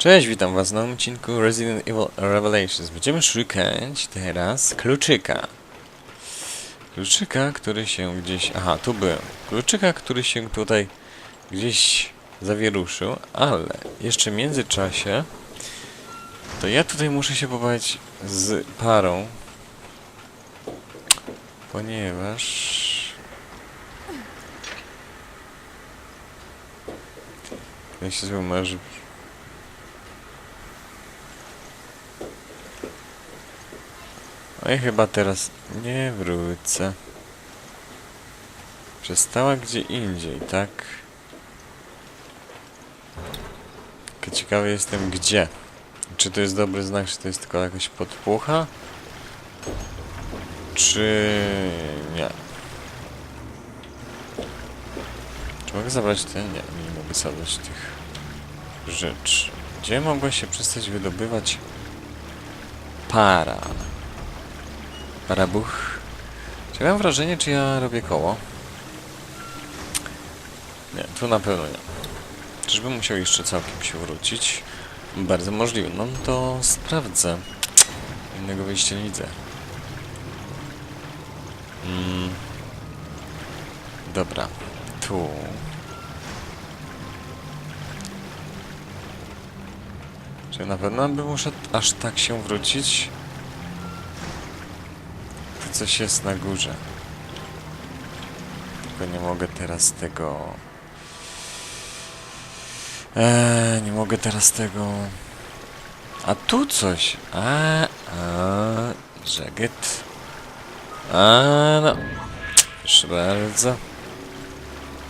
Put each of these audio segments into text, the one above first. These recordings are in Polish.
Cześć, witam was na odcinku Resident Evil Revelations. Będziemy szukać teraz kluczyka. Kluczyka, który się gdzieś... Aha, tu był. Kluczyka, który się tutaj gdzieś zawieruszył, ale jeszcze w międzyczasie to ja tutaj muszę się pobawić z parą, ponieważ... Ja się zły męż No i chyba teraz nie wrócę. Przestała gdzie indziej, tak? Tylko ciekawy jestem gdzie. Czy to jest dobry znak, czy to jest tylko jakaś podpucha? Czy nie? Czy mogę zabrać te? Nie, nie mogę zabrać tych rzeczy. Gdzie mogła się przestać wydobywać para? Parabuch. Czy ja mam wrażenie, czy ja robię koło? Nie, tu na pewno nie. Czyżbym musiał jeszcze całkiem się wrócić? Bardzo możliwe. No to sprawdzę. Innego wyjścia nie widzę. Mm. Dobra. Tu. Czy na pewno bym muszę aż tak się wrócić? Coś jest na górze. Tylko nie mogę teraz tego... Eee, nie mogę teraz tego... A tu coś! A, a, żeget. A, no. Proszę bardzo.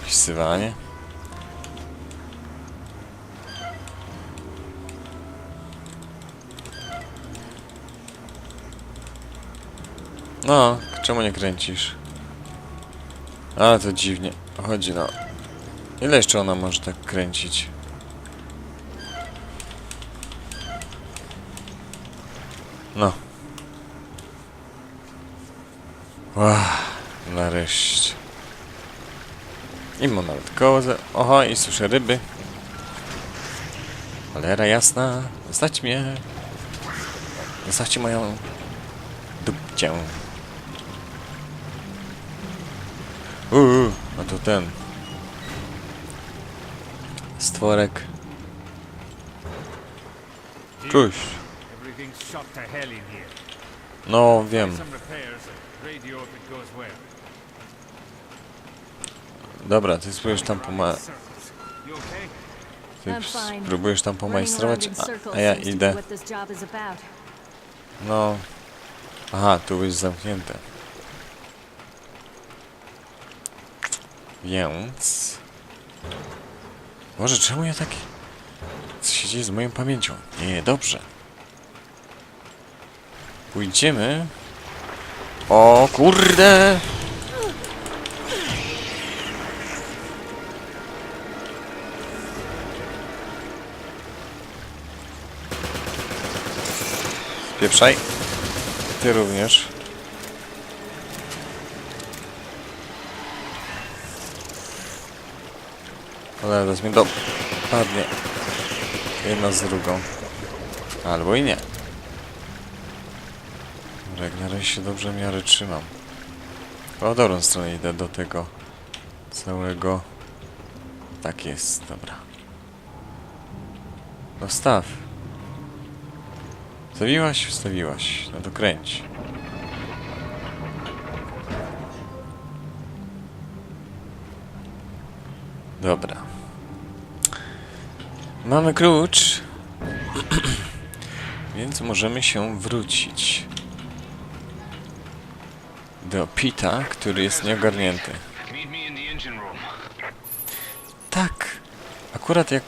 Wpisywanie. No, czemu nie kręcisz? Ale to dziwnie. Chodzi no. Ile jeszcze ona może tak kręcić? No. Łah, nareszcie. I mam nawet koło. za- Oho, i słyszę ryby. Cholera jasna. Zostać mnie. Zostawcie moją dupcię. To ten. Stworek. Cześć. No, wiem. Dobra, ty spróbujesz tam poma... Ty spróbujesz tam pomajstrować, a, a ja idę. No. Aha, tu jest zamknięte. Więc... Może czemu ja taki... Co się dzieje z moją pamięcią? Nie, dobrze. Pójdziemy... O kurde! Spieprzaj. Ty również. Zaraz mi dopadnie. Jedna z drugą. Albo i nie. Jak na razie się dobrze w miarę trzymam. W dobrą stronę idę do tego całego... Tak jest, dobra. No staw. Wstawiłaś? Wstawiłaś. No to kręć. Dobra. Mamy klucz. Więc możemy się wrócić. Do Pita, który jest nieogarnięty. Tak. Akurat jak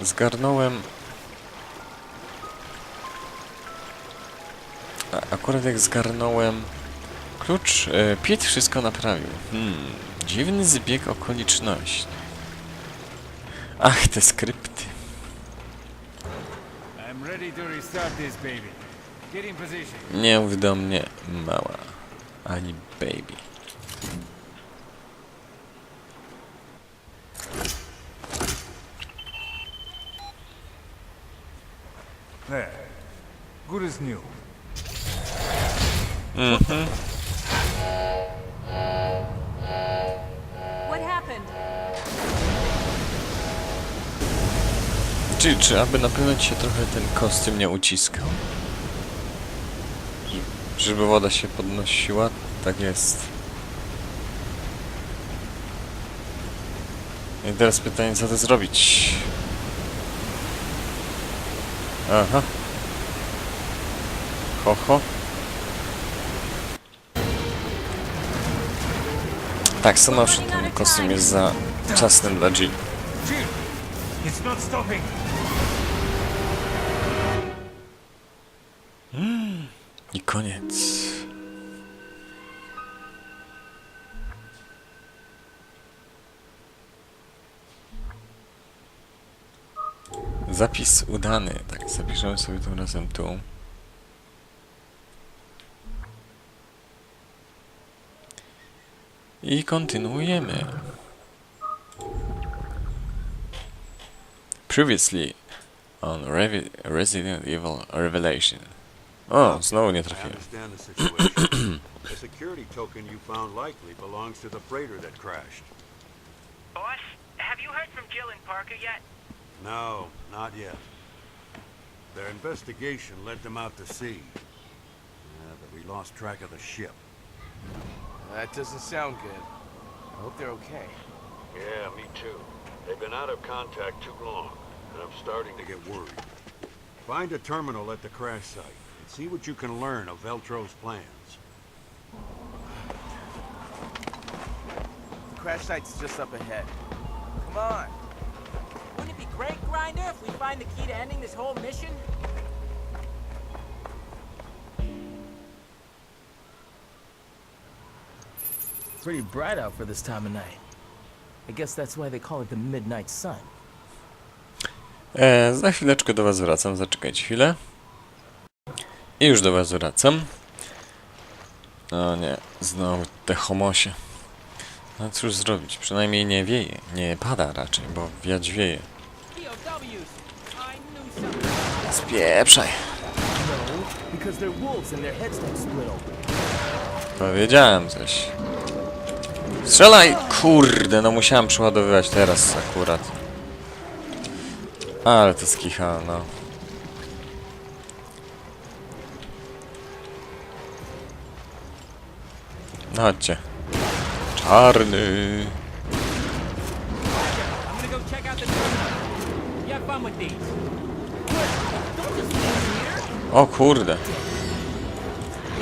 zgarnąłem. Akurat jak zgarnąłem klucz, e, Piet wszystko naprawił. Hmm, dziwny zbieg okoliczności. Ach, te skrypty. I'm ready to restart this baby. Get in position. Nie mów do mnie mała, ani baby. There. Good as new. What Czy, czy aby na pewno ci się trochę ten kostium nie uciskał? Żeby woda się podnosiła? Tak jest. I teraz pytanie, co to zrobić? Aha. Ho. Tak, stanowczo ten kostium jest za czasny dla. Jill! It's not stopping! Koniec. Zapis udany. Tak, zapiszemy sobie tym razem tu. I kontynuujemy. Previously on Resident Evil Revelation. O, znowu nie I trafiłem. understand the situation. the security token you found likely belongs to the freighter that crashed. Boss, have you heard from Jill and Parker yet? No, not yet. Their investigation led them out to sea. Yeah, but we lost track of the ship. That doesn't sound good. I hope they're okay. Yeah, me too. They've been out of contact too long, and I'm starting to get worried. Find a terminal at the crash site and see what you can learn of Veltro's plans. The crash site's just up ahead. Come on. Wouldn't it be great, Grinder, if we find the key to ending this whole mission? Pretty bright out for this time of night. I guess that's why they call it the Midnight Sun. E, za chwileczkę do was wracam, zaczekajcie chwilę. I już do was wracam. No nie, znowu te homosie. No cóż zrobić, przynajmniej nie wieje, nie pada raczej, bo wiać wieje. Spieprzaj. Powiedziałem coś. Strzelaj! Kurde, no musiałem przeładowywać teraz akurat. Ale to skicha, no. Fun with these. O kurde.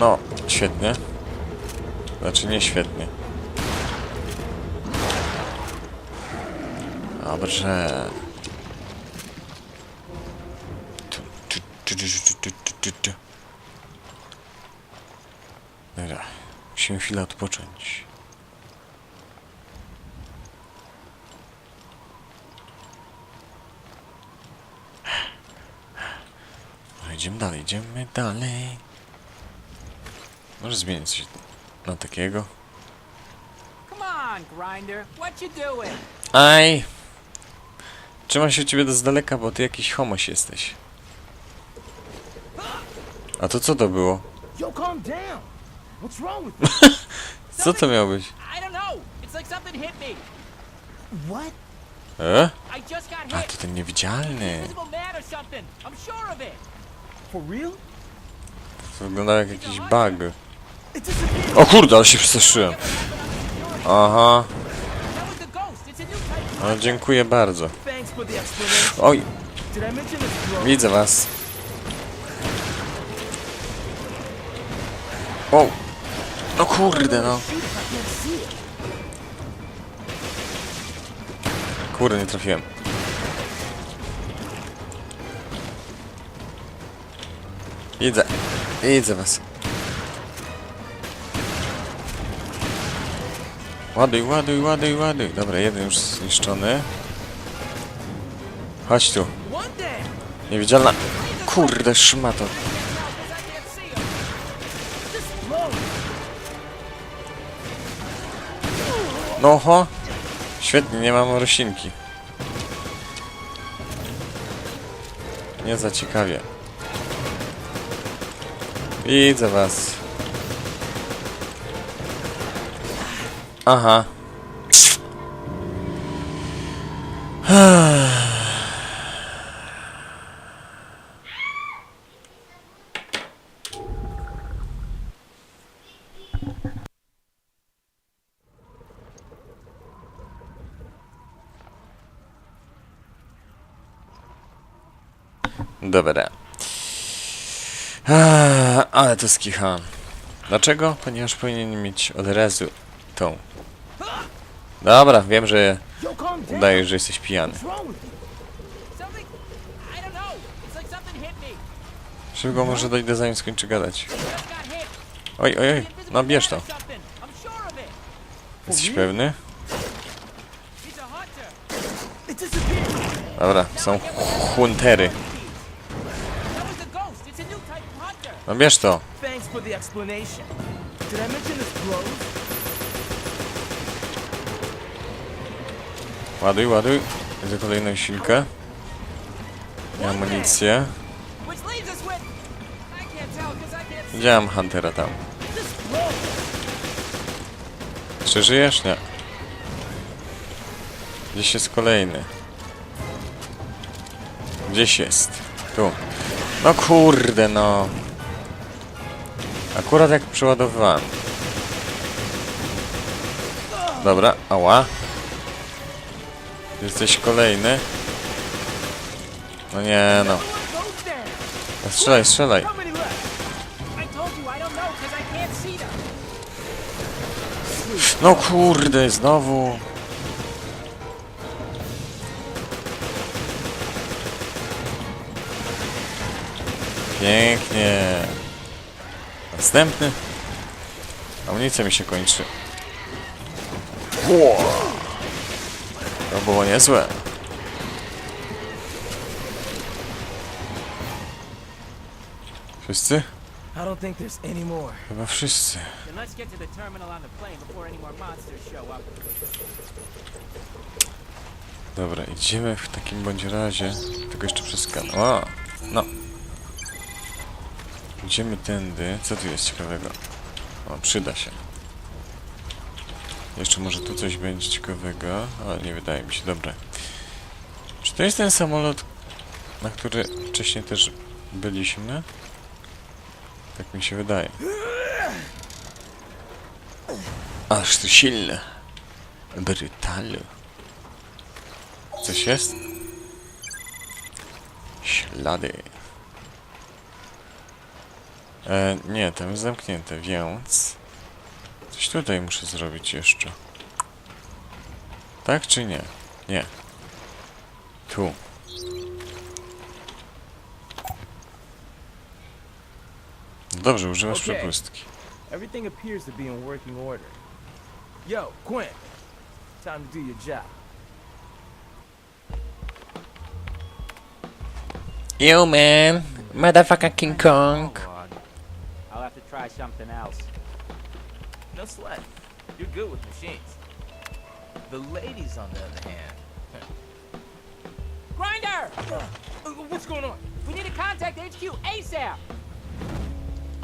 No, świetnie. Znaczy nie świetnie. Dobrze. Chwilę odpocząć. No, idziemy dalej, idziemy dalej. Może zmienić coś na takiego. Aj! Trzymam się ciebie z daleka, bo ty jakiś homoś jesteś. A to co to było? Yo, calm down. What's wrong with you? Co to miało być? E? A, to ten niewidzialny. To wygląda jak jakiś bug. O kurde, ale się przestraszyłem. Aha, no dziękuję bardzo. Oj, widzę was. O! No kurde, no. Kurde, nie trafiłem. Widzę. Widzę was. Ładuj, ładuj, ładuj, ładuj. Dobra, jeden już zniszczony. Chodź tu. Niewidzialna. Kurde, szmato. No ho! Świetnie, nie mam roślinki. Nie za ciekawie. Widzę was. Aha. Dobra. Eee, ale to skicha. Dlaczego? Ponieważ powinien mieć od razu tą. Dobra, wiem, że udajesz, że jesteś pijany. Szybko może dojdę zanim skończy gadać. Oj, oj, oj, no bierz to. Jesteś pewny? Dobra, są huntery. No bierz to. Thanks for the explanation. Did I mention this blows? Ładuj, ładuj. Widzę kolejną silkę. I amunicję. Which leaves us with. I can't tell because I can't see. Widziałem Huntera tam. This blows. Czy żyjesz? Nie. Gdzieś jest kolejny. Gdzieś jest. Tu. No kurde, no. Akurat jak przeładowywałem. Dobra, ała. Jesteś kolejny. No nie no. Strzelaj, strzelaj. No kurde, znowu. Pięknie. Następny. Amunicja mi się kończy. To było niezłe. Wszyscy? I don't think there's any more. Chyba wszyscy. Dobra, idziemy w takim bądź razie. Tylko jeszcze przez kan. O! No. Idziemy tędy. Co tu jest ciekawego? O, przyda się. Jeszcze może tu coś będzie ciekawego, ale nie wydaje mi się. Dobra. Czy to jest ten samolot, na który wcześniej też byliśmy? Tak mi się wydaje. Aż to silne. Brutalne. Coś jest? Ślady. E, nie, tam jest zamknięte, więc... Coś tutaj muszę zrobić jeszcze. Tak czy nie? Nie. Tu. Dobrze, używasz przepustki. Everything appears to be in working order. Yo, Quinn. Time to do your job. Yo, man. Motherfucker King Kong. Something else. No sweat. You're good with machines. The ladies, on the other hand. Grinder! Uh, what's going on? We need to contact HQ ASAP.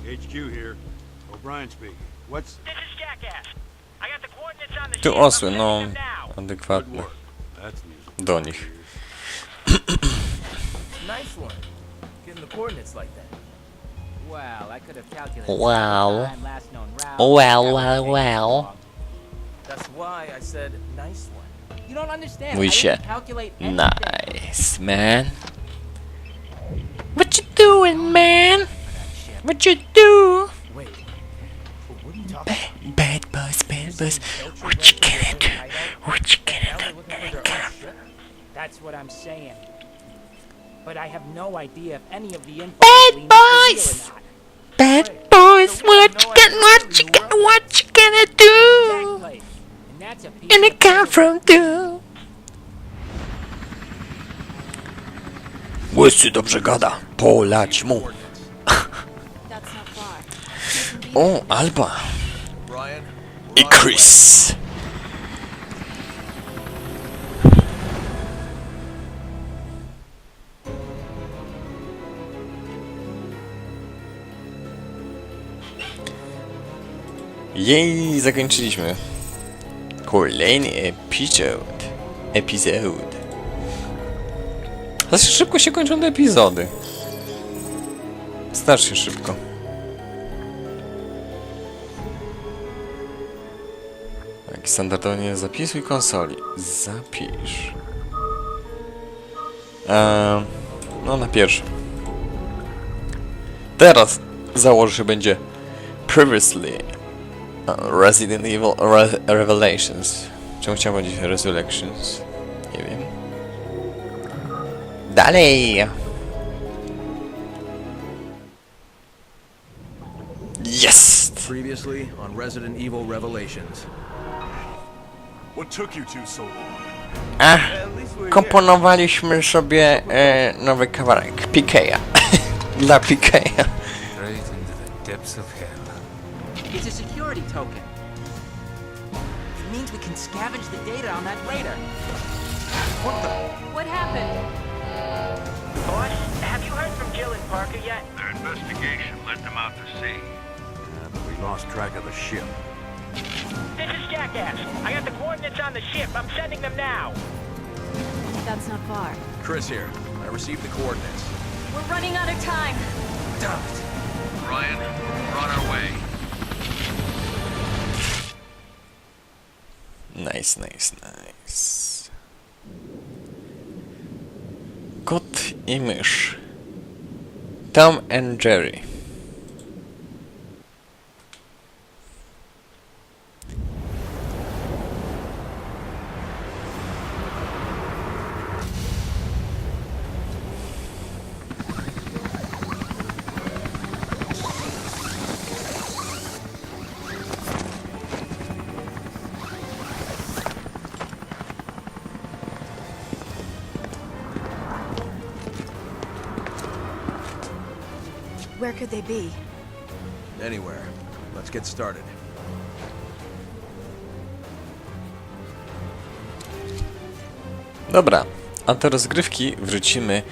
HQ here. O'Brien speaking. What's This is Jackass. I got the coordinates on the Tu ship. I'm osły, sending no, now. good adekwatne work? That's music. do nich. Nice one. Getting the coordinates like that. Well, I could have calculated. Time last known route. Well, well, well. That's why I said nice one. You don't understand. We I should. calculate anything. Nice, man. What you doing, man? What you do? Wait. What are you talking about? Bad boys, bad boys. What you gonna do? What you gonna do? looking for their own ship. That's what I'm saying. But I have no idea if any of the info Bad we need is real boys! bad boys. What you can, what you can, what you gonna do? And it come from tu. Łysy dobrze gada. Polać mu. o, Alba. I Chris. Jej, zakończyliśmy. Kolejny epizod. Epizod. Dosyć szybko się kończą te epizody. Strasznie szybko. Jak standardowo zapisuj konsoli. Zapisz. Eee, no na pierwszy. Teraz założę, że będzie Previously Uh, Resident Evil uh, Re Revelations. Czemu chciałem powiedzieć Resurrections? Nie wiem. Dalej! Jest! Previously on Resident Evil Revelations. What took you two so long? Ach, komponowaliśmy sobie e, nowy kawałek Pikeya. Dla Pikeya. Straight into the depths of hell. It's a security token. It means we can scavenge the data on that radar. What happened? Boss, have you heard from Jill and Parker yet? Their investigation led them out to sea. Yeah, but we lost track of the ship. This is Jackass. I got the coordinates on the ship. I'm sending them now. That's not far. Chris here. I received the coordinates. We're running out of time. Ryan, we're on our way. Nice, nice, nice. Кот и мышь. Том and Jerry. Where could they be? Anywhere. Let's get started. Dobra, a do rozgrywki wrócimy